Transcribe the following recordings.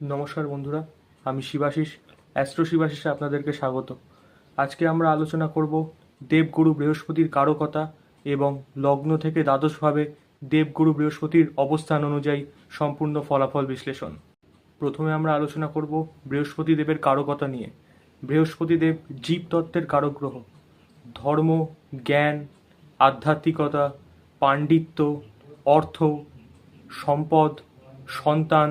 নমস্কার বন্ধুরা, আমি শিবাশিস, অ্যাস্ট্রো শিবাশিসে আপনাদেরকে স্বাগত। আজকে আমরা আলোচনা করব দেবগুরু বৃহস্পতির কারকতা এবং লগ্ন থেকে দ্বাদশভাবে দেবগুরু বৃহস্পতির অবস্থান অনুযায়ী সম্পূর্ণ ফলাফল বিশ্লেষণ। প্রথমে আমরা আলোচনা করব বৃহস্পতি দেবের কারকতা নিয়ে। বৃহস্পতি দেব জীবতত্ত্বের কারক গ্রহ ধর্ম, জ্ঞান, আধ্যাত্মিকতা, পাণ্ডিত্য, অর্থ, সম্পদ, সন্তান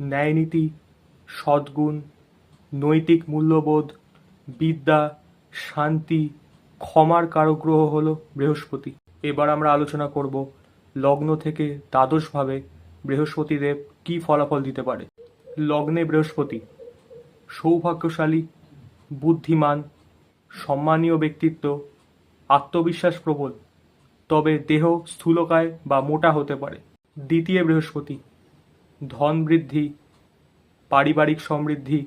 ন্যায়নীতি, সদ্গুণ, নৈতিক মূল্যবোধ, বিদ্যা, শান্তি, ক্ষমার কারগ্রহ হল বৃহস্পতি। এবার আমরা আলোচনা করব লগ্ন থেকে দ্বাদশভাবে বৃহস্পতি দেব কী ফলাফল দিতে পারে। লগ্নে বৃহস্পতি, সৌভাগ্যশালী, বুদ্ধিমান, সম্মানীয় ব্যক্তিত্ব, আত্মবিশ্বাস প্রবল, তবে দেহ স্থূলকায় বা মোটা হতে পারে। দ্বিতীয় বৃহস্পতি ধন বৃদ্ধি পারিবারিক সমৃদ্ধি,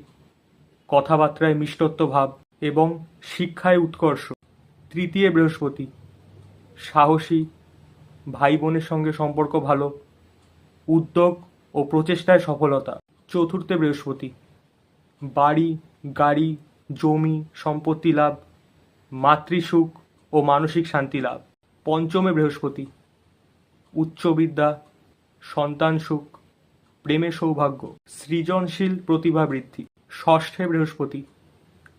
কথাবার্তায় মিষ্টত্ব ভাব এবং শিক্ষায় উৎকর্ষ। তৃতীয় বৃহস্পতি, সাহসী ভাই বোনের সঙ্গে সম্পর্ক ভালো, উদ্যোগ ও প্রচেষ্টায় সফলতা। চতুর্থে বৃহস্পতি, বাড়ি, গাড়ি, জমি, সম্পত্তি লাভ, মাতৃসুখ ও মানসিক শান্তি লাভ। পঞ্চমে বৃহস্পতি, উচ্চবিদ্যা সন্তান সুখ প্রেমে সৌভাগ্য, সৃজনশীল প্রতিভা বৃদ্ধি, ষষ্ঠে বৃহস্পতি,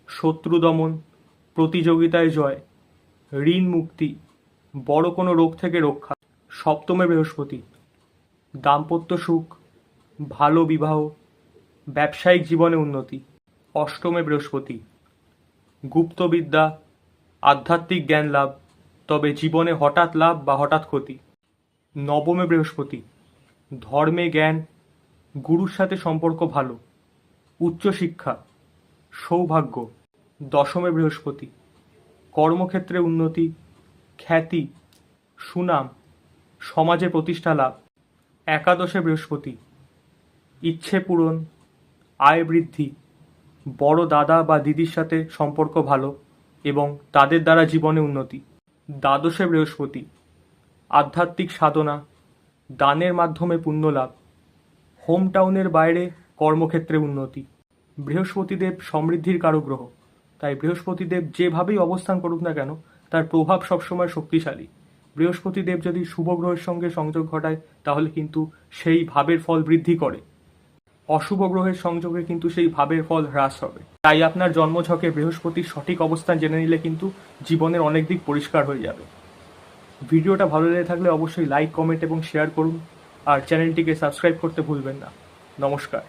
শত্রু দমন, প্রতিযোগিতায় জয়, ঋণ মুক্তি, বড় কোনো রোগ থেকে রক্ষা, সপ্তমে বৃহস্পতি, দাম্পত্য সুখ, ভালো বিবাহ, ব্যবসায়িক জীবনে উন্নতি, অষ্টমে বৃহস্পতি, গুপ্তবিদ্যা, আধ্যাত্মিক জ্ঞান লাভ, তবে জীবনে হঠাৎ লাভ বা হঠাৎ ক্ষতি, নবমে বৃহস্পতি, ধর্মে জ্ঞান গুরুর সাথে সম্পর্ক ভালো, উচ্চশিক্ষা, সৌভাগ্য, দশমে বৃহস্পতি, কর্মক্ষেত্রে উন্নতি, খ্যাতি, সুনাম, সমাজে প্রতিষ্ঠা লাভ, একাদশে বৃহস্পতি, ইচ্ছে পূরণ, আয় বৃদ্ধি, বড় দাদা বা দিদির সাথে সম্পর্ক ভালো এবং তাদের দ্বারা জীবনে উন্নতি, দ্বাদশে বৃহস্পতি, আধ্যাত্মিক সাধনা, দানের মাধ্যমে পুণ্যলাভ হোম টাউনের বাইরে কর্মক্ষেত্রে উন্নতি। বৃহস্পতিদেব সমৃদ্ধির কারক গ্রহ তাই বৃহস্পতিদেব যেভাবেই অবস্থান করুক না কেন, তার প্রভাব সবসময় শক্তিশালী। বৃহস্পতিদেব যদি শুভ গ্রহের সঙ্গে সংযোগ ঘটায়, তাহলে কিন্তু সেই ভাবের ফল বৃদ্ধি করে। অশুভ গ্রহের সংযোগে কিন্তু সেই ভাবের ফল হ্রাস হবে। তাই আপনার জন্মঝকে বৃহস্পতির সঠিক অবস্থান জেনে নিলে কিন্তু জীবনের অনেক দিক পরিষ্কার হয়ে যাবে। ভিডিওটা ভালো লেগে থাকলে অবশ্যই লাইক কমেন্ট এবং শেয়ার করুন। আর চ্যানেলটিকে সাবস্ক্রাইব করতে ভুলবেন না। নমস্কার।